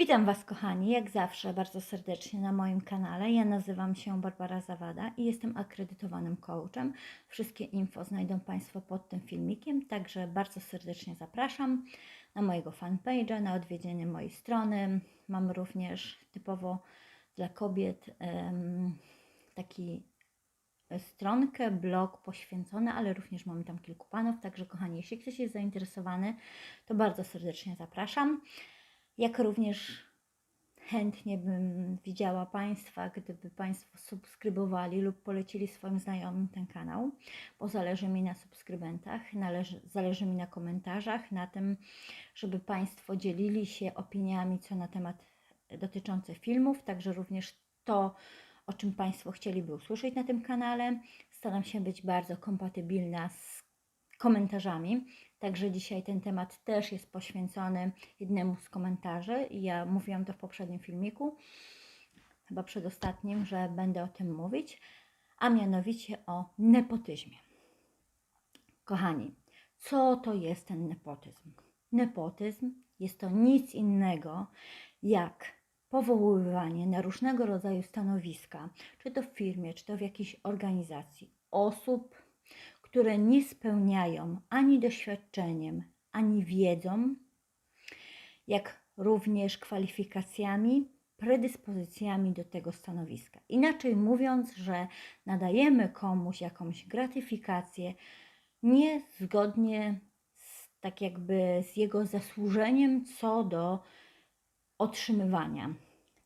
Witam Was, kochani, jak zawsze bardzo serdecznie na moim kanale. Ja nazywam się Barbara Zawada i jestem akredytowanym coachem. Wszystkie info znajdą Państwo pod tym filmikiem, także bardzo serdecznie zapraszam na mojego fanpage'a, na odwiedzenie mojej strony. Mam również typowo dla kobiet taki stronkę, blog poświęcony, ale również mamy tam kilku panów, także kochani, jeśli ktoś jest zainteresowany, to bardzo serdecznie zapraszam. Jak również chętnie bym widziała Państwa, gdyby Państwo subskrybowali lub polecili swoim znajomym ten kanał, bo zależy mi na subskrybentach, należy, zależy mi na komentarzach, na tym, żeby Państwo dzielili się opiniami co na temat dotyczące filmów, także również to, o czym Państwo chcieliby usłyszeć na tym kanale. Staram się być bardzo kompatybilna z komentarzami. Także dzisiaj ten temat też jest poświęcony jednemu z komentarzy. Ja mówiłam to w poprzednim filmiku, chyba przedostatnim, że będę o tym mówić, a mianowicie o nepotyzmie. Kochani, co to jest ten nepotyzm? Nepotyzm jest to nic innego jak powoływanie na różnego rodzaju stanowiska, czy to w firmie, czy to w jakiejś organizacji, osób, które nie spełniają ani doświadczeniem, ani wiedzą, jak również kwalifikacjami, predyspozycjami do tego stanowiska. Inaczej mówiąc, że nadajemy komuś jakąś gratyfikację niezgodnie z, tak jakby z jego zasłużeniem co do otrzymywania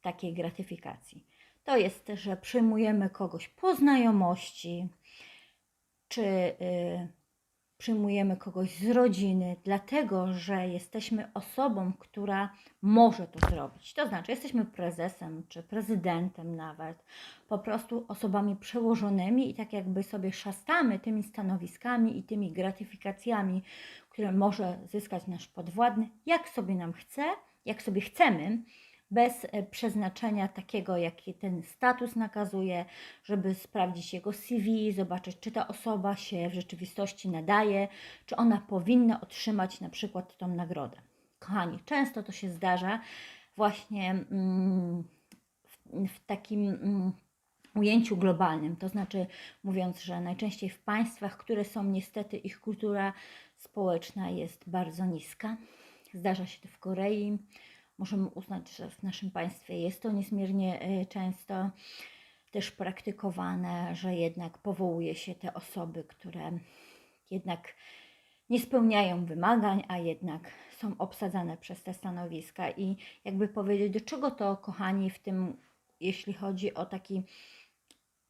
takiej gratyfikacji. To jest, że przyjmujemy kogoś po znajomości, czy y, przyjmujemy kogoś z rodziny, dlatego że jesteśmy osobą, która może to zrobić. To znaczy, jesteśmy prezesem czy prezydentem nawet, po prostu osobami przełożonymi i tak jakby sobie szastamy tymi stanowiskami i tymi gratyfikacjami, które może zyskać nasz podwładny, jak sobie nam chce, jak sobie chcemy bez e, przeznaczenia takiego, jaki ten status nakazuje, żeby sprawdzić jego CV, zobaczyć, czy ta osoba się w rzeczywistości nadaje, czy ona powinna otrzymać na przykład tą nagrodę. Kochani, często to się zdarza właśnie mm, w, w takim mm, ujęciu globalnym, to znaczy mówiąc, że najczęściej w państwach, które są niestety ich kultura społeczna jest bardzo niska. Zdarza się to w Korei, możemy uznać, że w naszym państwie jest to niezmiernie e, często też praktykowane, że jednak powołuje się te osoby, które jednak nie spełniają wymagań, a jednak są obsadzane przez te stanowiska. I jakby powiedzieć, do czego to, kochani, w tym, jeśli chodzi o taki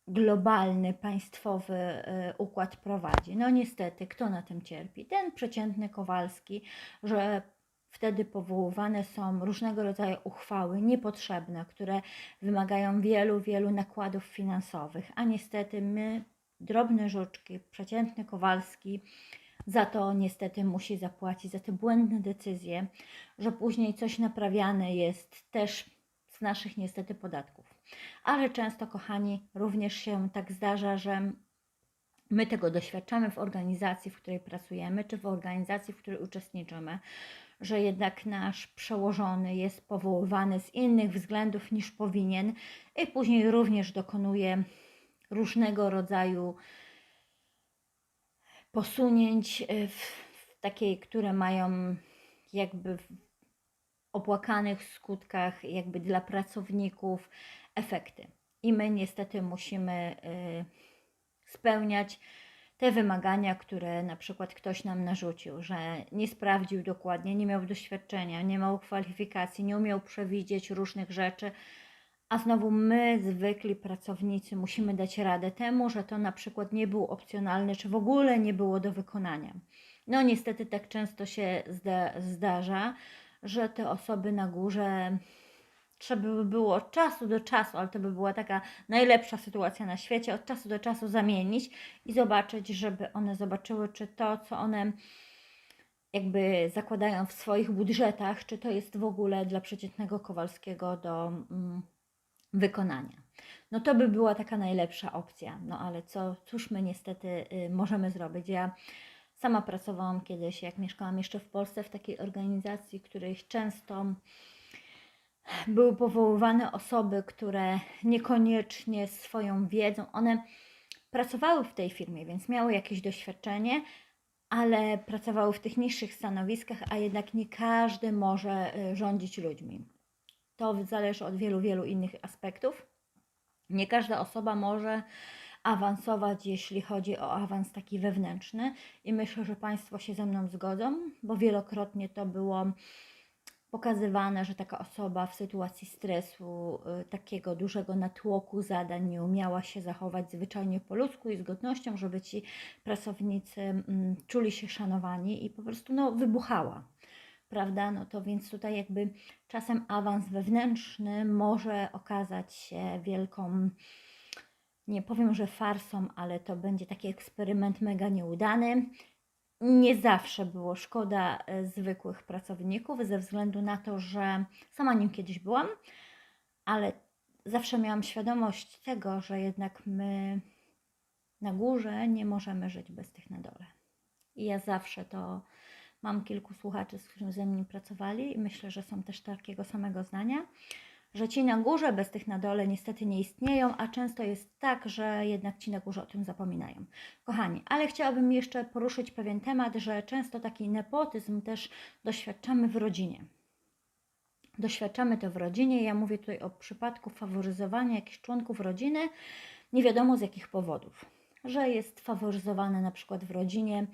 globalny, państwowy e, układ prowadzi. No niestety, kto na tym cierpi? Ten przeciętny Kowalski, że Wtedy powoływane są różnego rodzaju uchwały niepotrzebne, które wymagają wielu, wielu nakładów finansowych, a niestety my, drobne żuczki, przeciętny Kowalski, za to niestety musi zapłacić, za te błędne decyzje, że później coś naprawiane jest też z naszych niestety podatków. Ale często, kochani, również się tak zdarza, że my tego doświadczamy w organizacji, w której pracujemy, czy w organizacji, w której uczestniczymy, że jednak nasz przełożony jest powoływany z innych względów niż powinien i później również dokonuje różnego rodzaju posunięć y, w, w takiej, które mają jakby w opłakanych skutkach jakby dla pracowników efekty. I my niestety musimy y, spełniać te wymagania, które na przykład ktoś nam narzucił, że nie sprawdził dokładnie, nie miał doświadczenia, nie miał kwalifikacji, nie umiał przewidzieć różnych rzeczy, a znowu my, zwykli pracownicy, musimy dać radę temu, że to na przykład nie był opcjonalny, czy w ogóle nie było do wykonania. No niestety tak często się zda zdarza, że te osoby na górze trzeba by było od czasu do czasu, ale to by była taka najlepsza sytuacja na świecie, od czasu do czasu zamienić i zobaczyć, żeby one zobaczyły, czy to, co one jakby zakładają w swoich budżetach, czy to jest w ogóle dla przeciętnego Kowalskiego do mm, wykonania. No to by była taka najlepsza opcja. No ale co, cóż my niestety y, możemy zrobić? Ja sama pracowałam kiedyś, jak mieszkałam jeszcze w Polsce, w takiej organizacji, której często były powoływane osoby, które niekoniecznie swoją wiedzą, one pracowały w tej firmie, więc miały jakieś doświadczenie, ale pracowały w tych niższych stanowiskach, a jednak nie każdy może y, rządzić ludźmi. To zależy od wielu, wielu innych aspektów. Nie każda osoba może awansować, jeśli chodzi o awans taki wewnętrzny, i myślę, że Państwo się ze mną zgodzą, bo wielokrotnie to było pokazywane, że taka osoba w sytuacji stresu, y, takiego dużego natłoku zadań nie umiała się zachować zwyczajnie po ludzku i z godnością, żeby ci pracownicy mm, czuli się szanowani i po prostu no, wybuchała. Prawda? No to więc tutaj jakby czasem awans wewnętrzny może okazać się wielką, nie powiem, że farsą, ale to będzie taki eksperyment mega nieudany nie zawsze było szkoda e, zwykłych pracowników, ze względu na to, że sama nim kiedyś byłam, ale zawsze miałam świadomość tego, że jednak my na górze nie możemy żyć bez tych na dole. I ja zawsze to mam kilku słuchaczy, z którymi ze mną pracowali i myślę, że są też takiego samego zdania że ci na górze bez tych na dole niestety nie istnieją, a często jest tak, że jednak ci na górze o tym zapominają. Kochani, ale chciałabym jeszcze poruszyć pewien temat, że często taki nepotyzm też doświadczamy w rodzinie. Doświadczamy to w rodzinie. Ja mówię tutaj o przypadku faworyzowania jakichś członków rodziny, nie wiadomo z jakich powodów. Że jest faworyzowane na przykład w rodzinie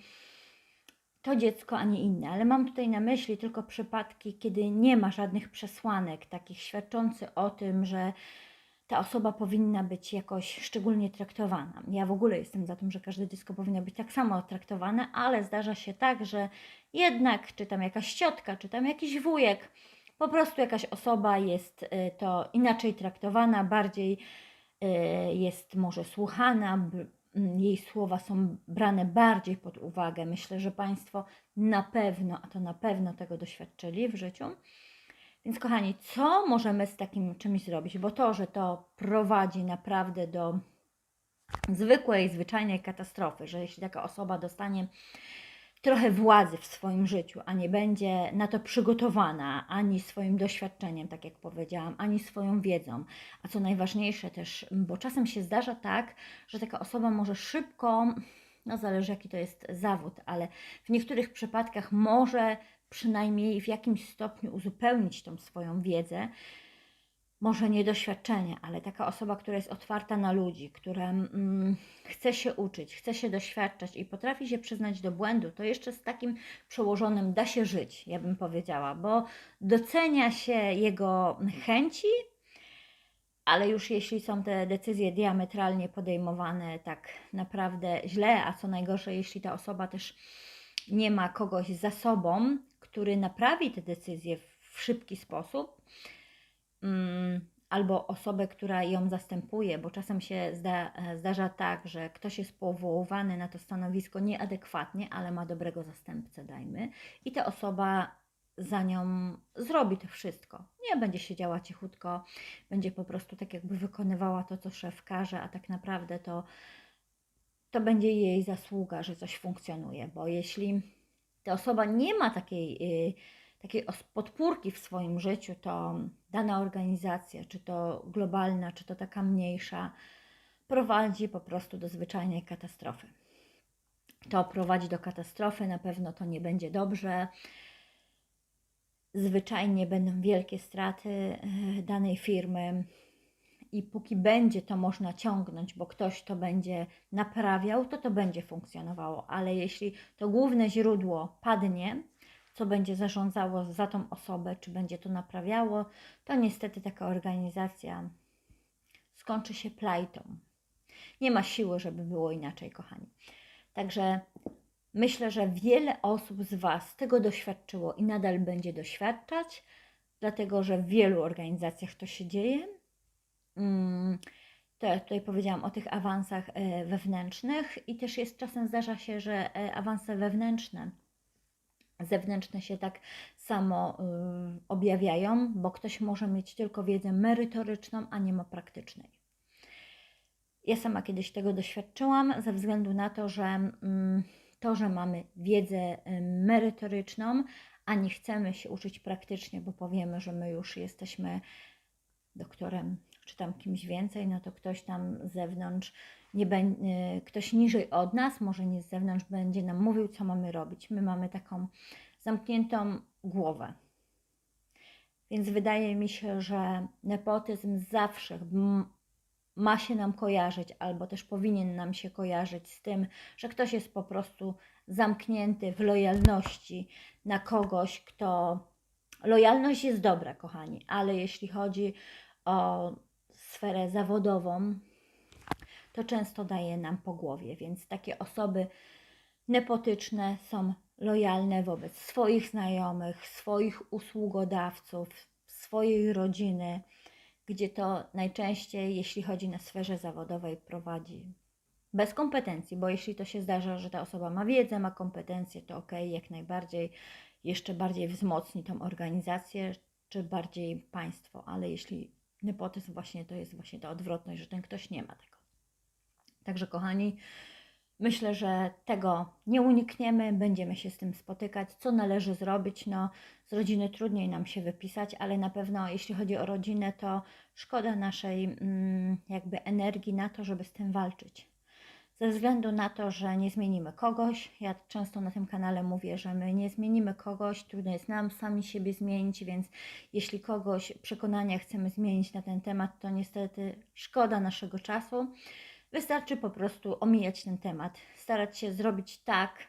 to dziecko, a nie inne. Ale mam tutaj na myśli tylko przypadki, kiedy nie ma żadnych przesłanek takich świadczących o tym, że ta osoba powinna być jakoś szczególnie traktowana. Ja w ogóle jestem za tym, że każde dziecko powinno być tak samo traktowane, ale zdarza się tak, że jednak, czy tam jakaś ciotka, czy tam jakiś wujek, po prostu jakaś osoba jest y, to inaczej traktowana, bardziej y, jest może słuchana, jej słowa są brane bardziej pod uwagę. Myślę, że Państwo na pewno, a to na pewno tego doświadczyli w życiu. Więc kochani, co możemy z takim czymś zrobić? Bo to, że to prowadzi naprawdę do zwykłej, zwyczajnej katastrofy, że jeśli taka osoba dostanie trochę władzy w swoim życiu, a nie będzie na to przygotowana ani swoim doświadczeniem, tak jak powiedziałam, ani swoją wiedzą, a co najważniejsze też, bo czasem się zdarza tak, że taka osoba może szybko, no zależy jaki to jest zawód, ale w niektórych przypadkach może przynajmniej w jakimś stopniu uzupełnić tą swoją wiedzę, może nie doświadczenie, ale taka osoba, która jest otwarta na ludzi, która mm, chce się uczyć, chce się doświadczać i potrafi się przyznać do błędu, to jeszcze z takim przełożonym da się żyć, ja bym powiedziała, bo docenia się jego chęci, ale już jeśli są te decyzje diametralnie podejmowane tak naprawdę źle, a co najgorsze, jeśli ta osoba też nie ma kogoś za sobą, który naprawi te decyzje w szybki sposób, albo osobę, która ją zastępuje, bo czasem się zda, zdarza tak, że ktoś jest powoływany na to stanowisko nieadekwatnie, ale ma dobrego zastępcę, dajmy, i ta osoba za nią zrobi to wszystko. Nie będzie siedziała cichutko, będzie po prostu tak jakby wykonywała to, co szef każe, a tak naprawdę to, to będzie jej zasługa, że coś funkcjonuje, bo jeśli ta osoba nie ma takiej. Yy, takiej podpórki w swoim życiu, to dana organizacja, czy to globalna, czy to taka mniejsza, prowadzi po prostu do zwyczajnej katastrofy. To prowadzi do katastrofy, na pewno to nie będzie dobrze. Zwyczajnie będą wielkie straty e, danej firmy, i póki będzie to można ciągnąć, bo ktoś to będzie naprawiał, to to będzie funkcjonowało. Ale jeśli to główne źródło padnie, co będzie zarządzało za tą osobę, czy będzie to naprawiało, to niestety taka organizacja skończy się plajtą. Nie ma siły, żeby było inaczej, kochani. Także myślę, że wiele osób z Was tego doświadczyło i nadal będzie doświadczać, dlatego że w wielu organizacjach to się dzieje. Mm, to ja tutaj powiedziałam o tych awansach e, wewnętrznych i też jest czasem zdarza się, że e, awanse wewnętrzne zewnętrzne się tak samo y, objawiają, bo ktoś może mieć tylko wiedzę merytoryczną, a nie ma praktycznej. Ja sama kiedyś tego doświadczyłam ze względu na to, że mm, to, że mamy wiedzę y, merytoryczną, a nie chcemy się uczyć praktycznie, bo powiemy, że my już jesteśmy doktorem czy tam kimś więcej, no to ktoś tam z zewnątrz, nie będzie, ktoś niżej od nas, może nie z zewnątrz, będzie nam mówił, co mamy robić. My mamy taką zamkniętą głowę. Więc wydaje mi się, że nepotyzm zawsze ma się nam kojarzyć, albo też powinien nam się kojarzyć z tym, że ktoś jest po prostu zamknięty w lojalności na kogoś, kto. Lojalność jest dobra, kochani, ale jeśli chodzi o sferę zawodową, to często daje nam po głowie, więc takie osoby nepotyczne są lojalne wobec swoich znajomych, swoich usługodawców, swojej rodziny, gdzie to najczęściej, jeśli chodzi na sferze zawodowej, prowadzi bez kompetencji, bo jeśli to się zdarza, że ta osoba ma wiedzę, ma kompetencje, to ok, jak najbardziej, jeszcze bardziej wzmocni tą organizację, czy bardziej państwo, ale jeśli nepotyzm właśnie to jest właśnie ta odwrotność, że ten ktoś nie ma tego. Także kochani, myślę, że tego nie unikniemy, będziemy się z tym spotykać. Co należy zrobić? No, z rodziny trudniej nam się wypisać, ale na pewno jeśli chodzi o rodzinę, to szkoda naszej mm, jakby energii na to, żeby z tym walczyć. Ze względu na to, że nie zmienimy kogoś, ja często na tym kanale mówię, że my nie zmienimy kogoś, trudno jest nam sami siebie zmienić, więc jeśli kogoś przekonania chcemy zmienić na ten temat, to niestety szkoda naszego czasu. Wystarczy po prostu omijać ten temat, starać się zrobić tak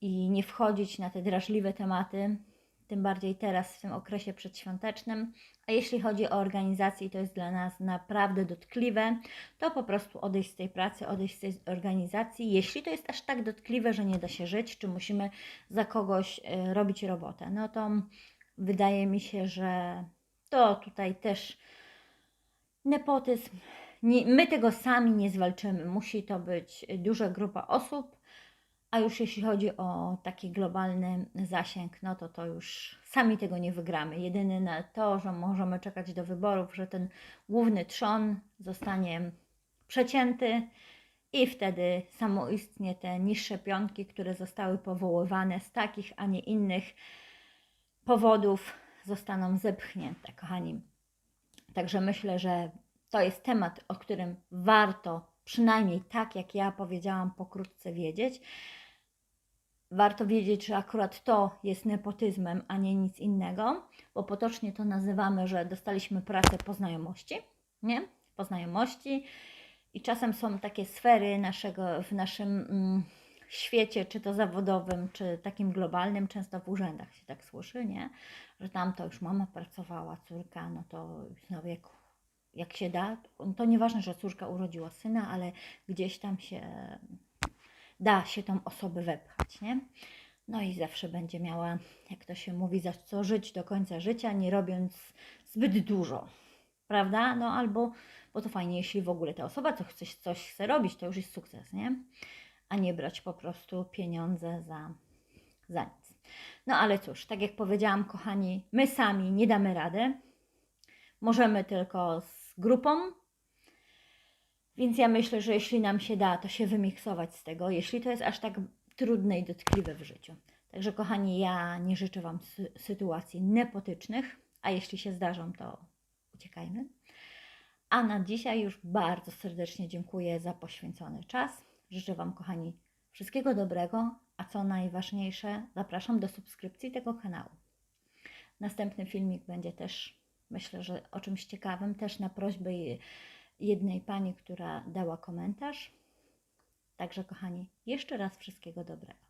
i nie wchodzić na te drażliwe tematy, tym bardziej teraz w tym okresie przedświątecznym. A jeśli chodzi o organizację, to jest dla nas naprawdę dotkliwe, to po prostu odejść z tej pracy, odejść z tej organizacji. Jeśli to jest aż tak dotkliwe, że nie da się żyć, czy musimy za kogoś y, robić robotę, no to wydaje mi się, że to tutaj też nepotyzm. My tego sami nie zwalczymy. Musi to być duża grupa osób, a już jeśli chodzi o taki globalny zasięg, no to to już sami tego nie wygramy. Jedyne na to, że możemy czekać do wyborów, że ten główny trzon zostanie przecięty i wtedy samoistnie te niższe pionki, które zostały powoływane z takich, a nie innych powodów, zostaną zepchnięte, kochani. Także myślę, że to jest temat, o którym warto przynajmniej tak, jak ja powiedziałam, pokrótce wiedzieć. Warto wiedzieć, że akurat to jest nepotyzmem, a nie nic innego, bo potocznie to nazywamy, że dostaliśmy pracę po znajomości, nie? Po znajomości. I czasem są takie sfery naszego, w naszym mm, świecie, czy to zawodowym, czy takim globalnym, często w urzędach się tak słyszy, nie? Że tam to już mama pracowała, córka, no to znowu jak, jak się da, to nieważne, że córka urodziła syna, ale gdzieś tam się da się tą osobę wepchać, nie? No i zawsze będzie miała, jak to się mówi, za co żyć do końca życia, nie robiąc zbyt dużo, prawda? No albo, bo to fajnie, jeśli w ogóle ta osoba co chce, coś chce robić, to już jest sukces, nie? A nie brać po prostu pieniądze za, za nic. No ale cóż, tak jak powiedziałam, kochani, my sami nie damy rady. Możemy tylko z grupą, więc ja myślę, że jeśli nam się da, to się wymiksować z tego, jeśli to jest aż tak trudne i dotkliwe w życiu. Także kochani, ja nie życzę Wam sy sytuacji nepotycznych, a jeśli się zdarzą, to uciekajmy. A na dzisiaj już bardzo serdecznie dziękuję za poświęcony czas. Życzę Wam, kochani, wszystkiego dobrego, a co najważniejsze, zapraszam do subskrypcji tego kanału. Następny filmik będzie też, myślę, że o czymś ciekawym, też na prośbę jednej pani, która dała komentarz. Także, kochani, jeszcze raz wszystkiego dobrego.